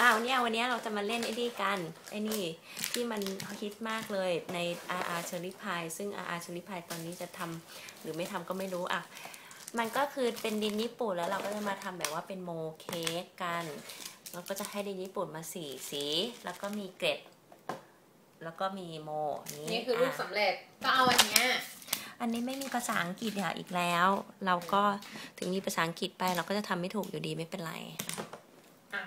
อ้าวเนี่ยวันนี้เราจะมาเล่นไอ้นี่กันไอ้นี่ที่มันฮิตมากเลยใน RR Cherry Pie ซึ่ง RR Cherry Pie ตอนนี้จะทำหรือไม่ทำก็ไม่รู้อะมันก็คือเป็นดินญี่ปุ่นแล้วเราก็จะมาทำแบบว่าเป็นโมเค้กกันเราก็จะให้ดินญี่ปุ่นมาสี่สี แล้วก็มีเกล็ด แล้วก็มีโมนี่คือรูปะสำเร็จก็เอาอันเนี้ยอันนี้ไม่มีภาษาอังกฤษอะอีกแล้ว เราก็ถึงมีภาษาอังกฤษไปเราก็จะทำไม่ถูกอยู่ดีไม่เป็นไร อะ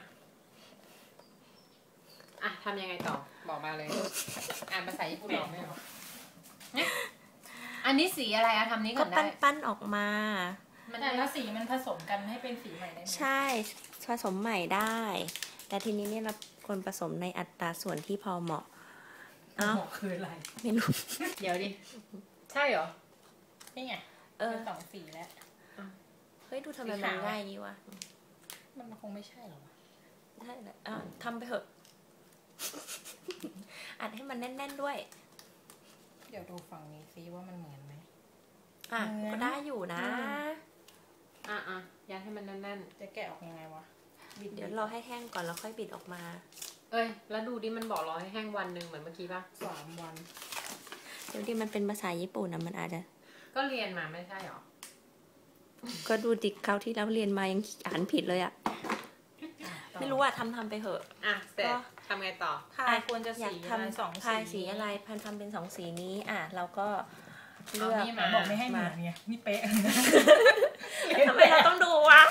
อะ ทำยังไงต่อ บอกมาเลย อ่านภาษาญี่ปุ่นออกไหมหรอเนี่ยอันนี้สีอะไรอะทำนี้ก็ก่อนได้ ปั้นๆออกมา มันแต่ละสีมันผสมกันให้เป็นสีใหม่ได้ไหมใช่ผสมใหม่ได้ แต่ทีนี้เนี่ยเราควรผสมในอัตราส่วนที่พอเหมาะเอ้าหมกคืออะไรไม่รู้ เดี๋ยวดิ ใช่เหรอ นี่ไงเออ เป็นสองสีแล้ว เฮ้ยดูทำไมสีมันขาวง่ายดีวะมันคงไม่ใช่หรอวะได้เลยอะทำไปเถอะ อัดให้มันแน่น ๆด้วย เดี๋ยวดูฝั่งนี้ซิว่ามันเหมือนไหมอะเหมือนก็ได้อยู่นะอืมอะอะยัดให้มันแน่นจะแกะออกยังไงวะบิเดี๋ยวรอให้แห้งก่อนแล้วค่อยบิดออกมาๆเอ้ย แล้วดูดิมันบอกรอให้แห้งวันหนึ่งเหมือนเมื่อกี้ป่ะสามวัน เดี๋ยวดิมันเป็นภาษาญี่ปุ่นนะมันอาจจะ ก็เรียนมาไม่ใช่เหรอ ก็ดูดิเขาวที่เราเรียนมายังอ่านผิดเลยอะอะต่อ ไม่รู้อะทำทำไปเถอะ อะเสร็จก็ทำไงต่อพายควรจะอยาสีกอะไรทำสองพายสีอะไรพันทำเป็นสองสีนี้อะเราก็เลือกเอานี่ไหนบอกไม่ให้เหมือนไงนี่เป๊ะทำไมเราต้องดูวะ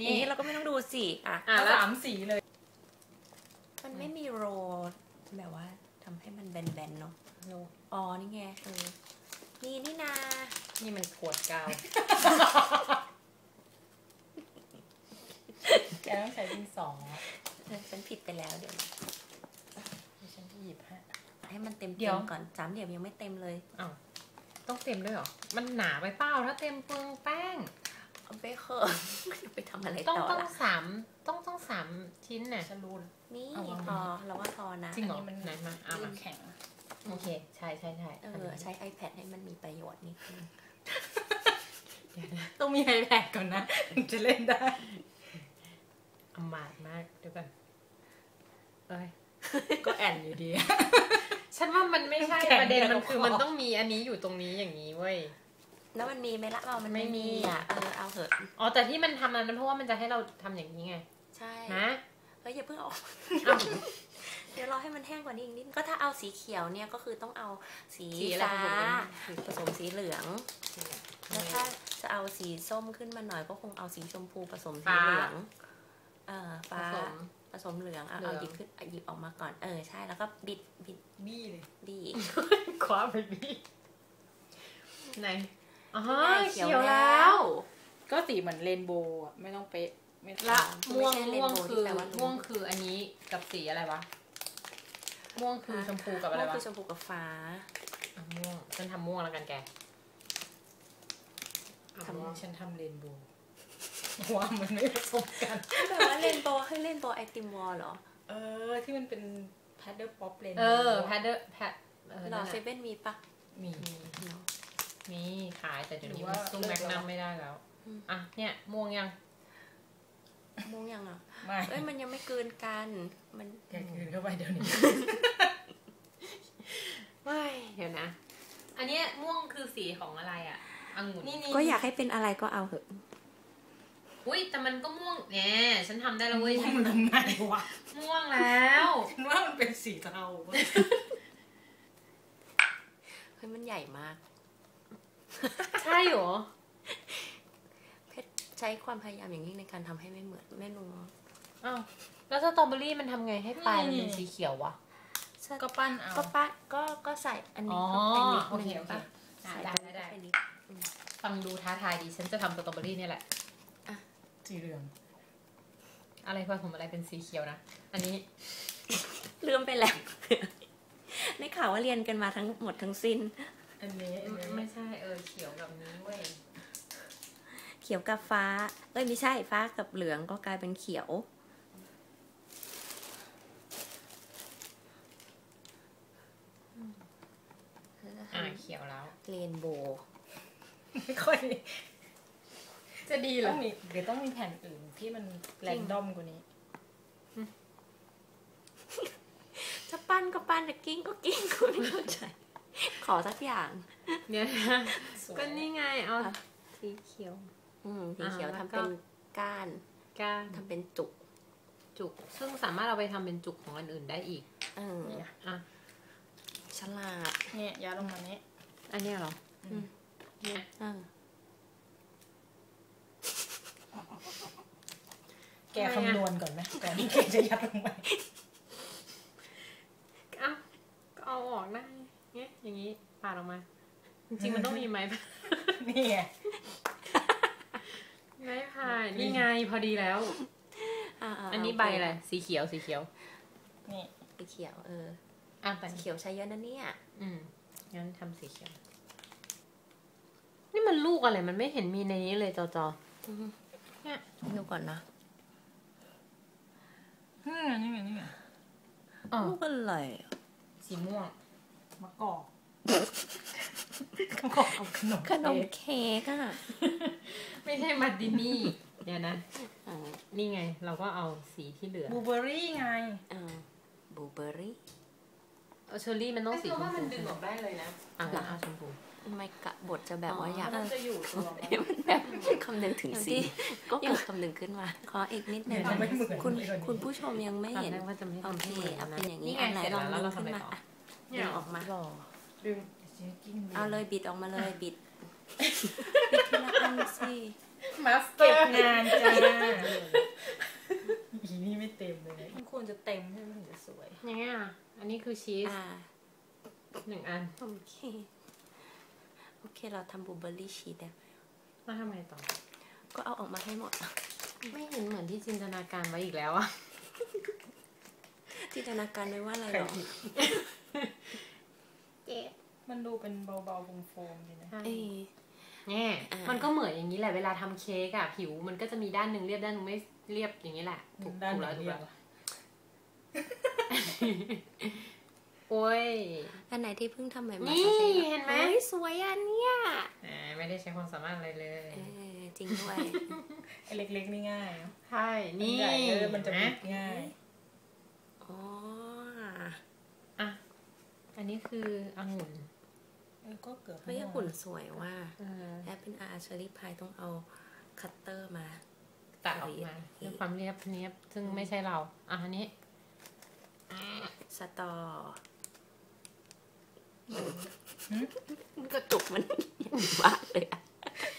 นี่อย่างนี้เราก็ไม่ต้องดูสิอะอะแล้วสามสีเลย มันไม่มีโรลแบบว่าทำให้มันแบนๆเนาะอ๋อนี่ไงเออนี่นี่นา นี่มันขวดกาว แกต้องใช้ดินสอเออฉันผิดไปแล้วเดี๋ยวนะดิฉันจะหยิบให้ให้มันเต็มเดี๋ยวๆก่อนสามเหลี่ยมยังไม่เต็มเลยอ้าวต้องเต็มด้วยเหรอ มันหนาไปเปล่าถ้าเต็มเปลืองแป้งเอาไปเถอะไปทำอะไรต้องต่อต้องล่ะสามต้องต้องสามชิ้นน่ะฉันรู้นี่เอาวางพอเราว่าพอนะจริงเหรออันนี้มันไหนมาเอามัมานแข็งโอเค ใช่ใช่ใช่เออใช้ iPad ให้มันมีประโยชน์นิดนึงเดี๋ยวนะต้องมีไอแพดก่อนนะถึงจะเล่นได้ อำมาตย์มากเดี๋ยวก่อนเอ้ย ก็แอนอยู่ดี ฉันว่ามันไม่ใช่แข็งประเด็นเดี๋ยวมันคือขอมันต้องมีอันนี้อยู่ตรงนี้อย่างนี้เว้ย แล้วมันมีไหมละเรามันไม่ไม่มีมีอะเออเอาเถอะอ๋อแต่ที่มันทำอันนั้นเพราะว่ามันจะให้เราทำอย่างนี้ไง ใช่นะเฮ้ยอย่าเพิ่งออกอ้าวเดี๋ยวรอให้มันแห้งกว่านี้อีกนิดก็ถ้าเอาสีเขียวเนี่ยก็คือต้องเอาสีสีอะไรฟ้าผสมกันผสมสีเหลืองแล้วถ้าจะเอาสีส้มขึ้นมาหน่อยก็คงเอาสีชมพูผสมสีฟ้า เหลือง เออผฟ้าสมผสมเหลืองเอาเหลืเอาอง หยิบขึ้นหยิบออกมาก่อนเออใช่แล้วก็บิดบิดบี้เลยดีคว้าไปพี่ไหนอ๋อนี่ไงเขียวแล้วก็สีเหมือนเรนโบว์อะไม่ต้องเป๊ะไม่ต้องละคือไม่ม่วงใช่ม่วง rainbow ที่คือแปลว่าลุ้งม่วงคืออันนี้กับสีอะไรวะ ม่วงคือชมพูกับอะไรม่วงวะคือชมพูกับฟ้า อะม่วงฉันทำม่วงแล้วกันแกอะทำม่วงฉันทำเรนโบว์ ว่ามันไม่ผสมกันแบบว่าเล่นโบว์ให้เล่นโบว์ไอติมวอลเหรอ เออ ที่มันเป็นแพดเดิลป๊อปเรนเออแพดเดอร์แพดเออหรอนั่นเซน่ะเว่นมีปะมีเนาะมีขายแต่เดี๋ยวนี้หรือมันว่าสู้เลิแมกกแล้นัวมไม่ได้แล้วอืมอะเนี่ยม่วงยังม่วงยังอะไม่เอ้ยมันยังไม่เกินกันมันแกคืนเข้าไปเดี๋ยวนี้ไม่เดี๋ยวนะ อันเนี้ยม่วงคือสีของอะไรอะองุ่นนี่นี่ก็อยากให้เป็นอะไรก็เอาเถอะ อุ้ยแต่มันก็ม่วงแหมฉันทำได้แล้วเว้ยมันทำไงวะม่วงแล้ว ฉันว่ามันเป็นสีเทาเฮ้ยมันใหญ่มาก ใช่เหรอเพชรใช้ความพยายามอย่างยิ่งในการทำให้ไม่เหมือนไม่รู้อ้าวแล้วสตรอเบอรี่มันทำไงให้ปลายมันเป็นสีเขียววะ ก็ปั้นเอา ก็ป้าก็ก็ใส่อันนี้อ๋อเข้าไปนิดโอนึเคงโอเคปะอะใส่ได้อันนี้ได้เข้าไปนิด ฟังดูท้าทายดี ฉันจะทำสตรอเบอรี่เนี่ยแหละ สีเหลือง อะไรผสมอะไรเป็นสีเขียวนะ อันนี้ ลืมไปแล้ว ได้ข่าวว่าเรียนกันมาทั้งหมดทั้งสิ้นอันนี้อันนี้ไม่ใช่เออเขียวกับนี้เว้ย เขียวกับฟ้า เอ้ยไม่ใช่ฟ้ากับเหลืองก็กลายเป็นเขียว อ่าเขียวแล้ว เรนโบว์ไม่ค่อย จะดีเหรอมีเดี๋ยวต้องมีแผ่นอื่นที่มันแรงด้อมกว่านี้ จะปั้นก็ปั้นจะกิ้งก็กิ้งคุณไม่เข้าใจ ขอสักอย่าง เดี๋ยวนะก็นี่ไงเอาอ่สีเขียว อืมสีเขียวทำเป็นก้านก้านทำเป็นจุกจุก ซึ่งสามารถเอาไปทำเป็นจุกของอันอื่นได้อีกเออเอะฉลาดเนี่ยยาลงมานี้อันนี้เหรอ เนี่ย แกคำนวณก่อนไหมก่อนที่แกจะยัดลงไปอะก็เอาออกได้เงี้ยอย่างนี้ปาดออกมา จริงๆมันต้องมีไม้พายนี่ไงไม้พายนี่ไงพอดีแล้วอ่าๆอันนี้โเคใบอะไรสีเขียวสีเขียว นี่สีเขียวเอออะแต่สีเขียวใช้เยอะนะเนี่ย อืมงั้นทำสีเขียว นี่มันลูกอะไรมันไม่เห็นมีในนี้เลยจอจออืมเนี่ยดูก่อนนะ นี่ไงนี่ไงนี่ไงอ๋อลูกอะไรสีม่วงมะกอกมะกอกเอาขนมขนมเค้กอะไม่ใช่มาร์ตินี่ เดี๋ยวนะอ่านี่ไง เราก็เอาสีที่เหลือบลูเบอร์รี่ไงอ่าบลูเบอร์รี่เอาเชอร์รี่มันต้องสีชมว่าพูมันดึงออกได้เลยนะอะเอาชมพู ไม่กะบทจะแบบว่าอยากมันจะอยู่ตัวมันมันแบบคำนึงถึงสีก็เกิดคำนึงขึ้นมา ขออีกนิดนึงทำไม่เหมือนคุณไอ้คนนี้คุณผู้ชมยังไม่ตอนเห็นแรกว่าจะไม่โอทำเคให้เหมือนเอานะเป็นอย่างนี้นี่ไงอันไหนเสร็จลองแล้วดึเรางทำขึ้นอะไรมาต่ออะเนี่ดึยงออกมาหล่อดึงเจ๊กิ้งเอาเลยบิดออกมาเลยบิดบิดทีละอันสิมาสเตอเก็บร์งานจ้าอีนี่ไม่เต็มเลยมันควรจะเต็มใช่ไหมถึงจะสวยยังไงอะอันนี้คือชีสอ่าหนึ่งอันโอเค โอเคเราทำบลูเบอร์รี่ชีสได้ไหมแล้วทำไมต่อ ก็เอาออกมาให้หมดอะไม่เห็นเหมือนที่จินตนาการไว้อีกแล้วอะจินตนาการไว้ว่าอะไรใครหรอผิดเอ๊ะมันดูเป็นเบาๆโฟมๆดีนะเอ้ยแน่อ่ามัมันก็เหมือนอย่างนี้แหละเวลาทำเค้กอะผิวมันก็จะมีด้านหนึ่งเรียบด้านหนึงไม่เรียบอย่างนี้แหละถูกด้านถูกไหนแล้วถูกเรียแล้กว โอ้ย อันไหนที่เพิ่งทำใหม่ๆนี่ก็จะเห็นไหมฮ้ยสวยอันเนี้ยอ่าไม่ได้ใช้ความสามารถอะไรเลยเออจริงด้วยไอ้เล็กๆนี่ง่ายเนอะใช่อันี่ใหญ่เออมันจะนะบิดง่ายอ๋ออะอันนี้คือองุ่นเออก็เกือบเฮ้ยหุ่นสวยว่าเออแอปเป็นอาร์เชอรี่พายต้องเอาคัตเตอร์มาตัดออกมาด้วยความเรียบเนียบซึ่งไม่ใช่เรา อะอันนี้สตอ มันกระจุกมันบ้าเลยอะ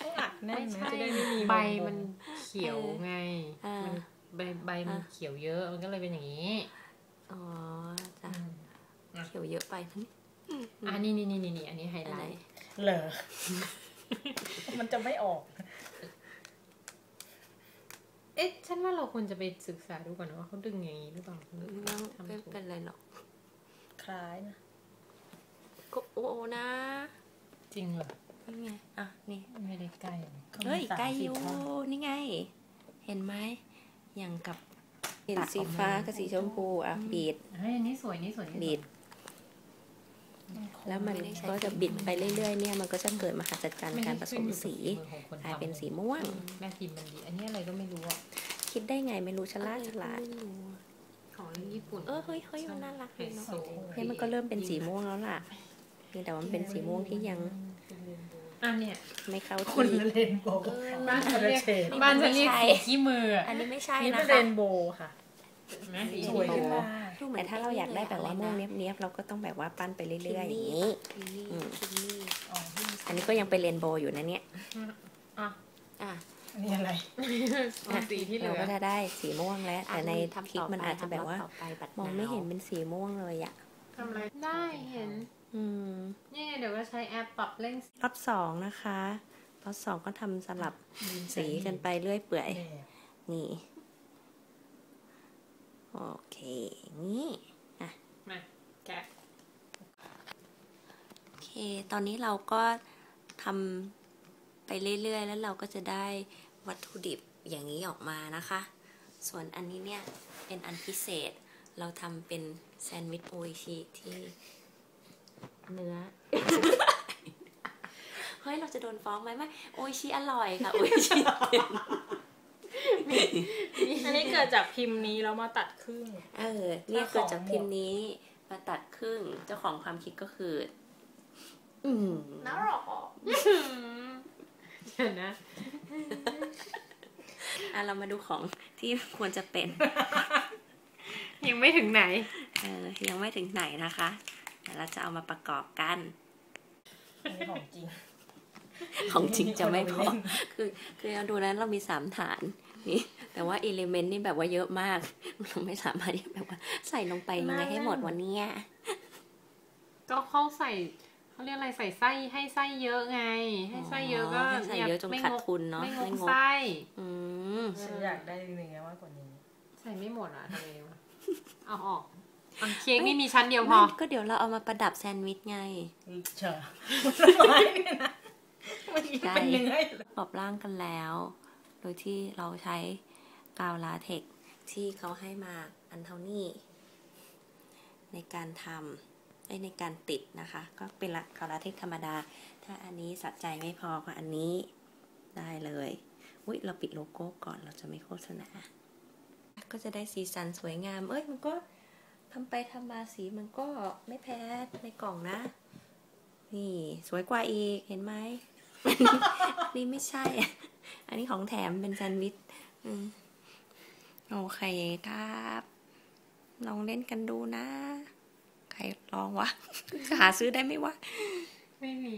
ต้องอัดแน่ไม่นไหมใช่ จะได้ไม่มีใบวงๆมันเขียวไงอ่ามัมันใบใบมันอ่าเขียวเยอะมันก็เลยเป็นอย่างนี้อ๋อจ้ะอืมเขียวเยอะไปทั้งอะนี่นี่นี่นี่อันนี้ไฮอันไลไหนท์เหรอ มันจะไม่ออก เอ๊ะฉันว่าเราควรจะไปศึกษาดูก่อนนะว่าเขาดึงอย่างนี้หรือเปล่าหรือไม่ต้องทำไม่ถูกเป็นไรหรอกคล้ายนะ ก็โอ้โอนะจริงเหรอนี่ไงอะนี่ไม่ได้ใกล้เฮ้ยขาใกล้มีอยู่สามสิบท่อนนี่ไง เห็นไหมอย่างกับเห็นสีฟ้ากับสีชมพูอะบีดเฮ้ยอันนี้สวยนี่สวยนี่สวยบีดแล้วมันก็จะบิดไปเรื่อยๆเนี่ยมันก็จะเกิดมหัศจรรย์การผสมสีกลายเป็นสีม่วง แม่พิมพ์มันดี อันนี้อะไรก็ไม่รู้อะคิดได้ไงไม่รู้ฉลาดฉลาดของญี่ปุ่นเออเฮ้ยเฮ้ยมันน่ารักไฮดีเนาะโซเนี่ยมันก็เริ่มเป็นสีม่วงแล้วล่ะ เพียงแต่ว่ามันเป็นสีม่วงที่ยังอะเนี่ยไม่เข้าคนที่ละเรนโบว์เออบ้านคนละเฉดบ้านฉันเรียกไม่ใช่สีขี้มืออะอันนี้ไม่ใช่นี่นะเป็นเรคะนโบว์ค่ะนะสีสวยขึ้นมาแต่ถ้าเราอยากได้แบบว่าม่วงเนี้ยบๆเราก็ต้องแบบว่าปั้นไปเรื่อยๆอย่างนี้อืมอ๋อที่มีอันนี้ก็ยังเป็นเรนโบว์อยู่นะเนี่ยอะอะอันนี้อะไรเอาสีที่เหลืเราอก็จะได้สีม่วงแล้ว แต่ในทำคลิปมันอาจจะแบบว่าต่อไปบัตรมองไม่เห็นเป็นสีม่วงเลยอะทำอะไรได้เห็น อืมนี่ไงเดี๋ยวก็ใช้แอปปรับเร่งสีรอบสองนะคะรอบสองก็ทำสลับสีกันไปเรื่อยเปื่อยแน่นี่ โอเค นี่มาแกะโอเค ตอนนี้เราก็ทำไปเรื่อยๆ แล้วเราก็จะได้วัตถุดิบอย่างนี้ออกมานะคะ ส่วนอันนี้เนี่ย เป็นอันพิเศษ เราทำเป็นแซนด์วิชโออิชิที่ เนื้อ เฮ้ย เราจะโดนฟ้องไหมไม่ โออิชิอร่อยค่ะ โออิชิอันนี้เกิดจากพิมพ์นี้แล้วมาตัดครึ่ง เออ เนี่ยเกิดจากพิมพ์นี้มาตัดครึ่ง เจ้าของความคิดก็คือ อืมน่าหรอเดี๋ยวนะอะเรามาดูของที่ควรจะเป็น ยังไม่ถึงไหน เออ ยังไม่ถึงไหนนะคะ เดี๋ยวเราจะเอามาประกอบกันอันนี้ของจริง ของจริงจะไม่พอคนเอาไปเล่นคือคือเราดูนั้นเรามีสามฐานนี่แต่ว่าอิเลเมนต์นี่แบบว่าเยอะมากเราไม่สามารถที่แบบว่า ใส่ลงไปยังไงให้หมดวันนี้ก็เข้าใส่เขาเรียกอะไรใส่ไส้ให้ไส้เยอะไง ให้ไส้เยอะก็ให้ใส่เยอะจนไม่ขาดงกทุนเนาะไม่งไม่กงกไส้อืมฉันอยากได้เนื้อมากกว่านี้ ใส่ไม่หมดอะทำไมวะเอาออกอัน เค้กนี่มีชั้นเดียวพอไม่ก็เดี๋ยวเราเอามาประดับแซนด์วิชไงเฉอะไม่เนี่ยนะมันเป็นเนื้ออยู่ประกอบร่างกันแล้ว โดยที่เราใช้กาวลาเทกซ์ที่เขาให้มาอันเท่านี้ ในการทำไอ้ในการติดนะคะ ก็เป็นละกาวลาเทกซ์ธรรมดา ถ้าอันนี้สัดใจไม่พอก็อันนี้ได้เลยอุ้ยเราปิดโลโก้ก่อนเราจะไม่โฆษณา ก็จะได้สีสันสวยงาม เอ้ยมันก็ ทำไปทำมาสีมันก็ไม่แพ้ในกล่องนะ นี่สวยกว่าอีกเห็นไหม นี่ไม่ใช่ อันนี้ของแถมเป็นแซนด์วิชโอเคครับ ลองเล่นกันดูนะ ใครลองวะ หาซื้อได้ไหมวะ ไม่มี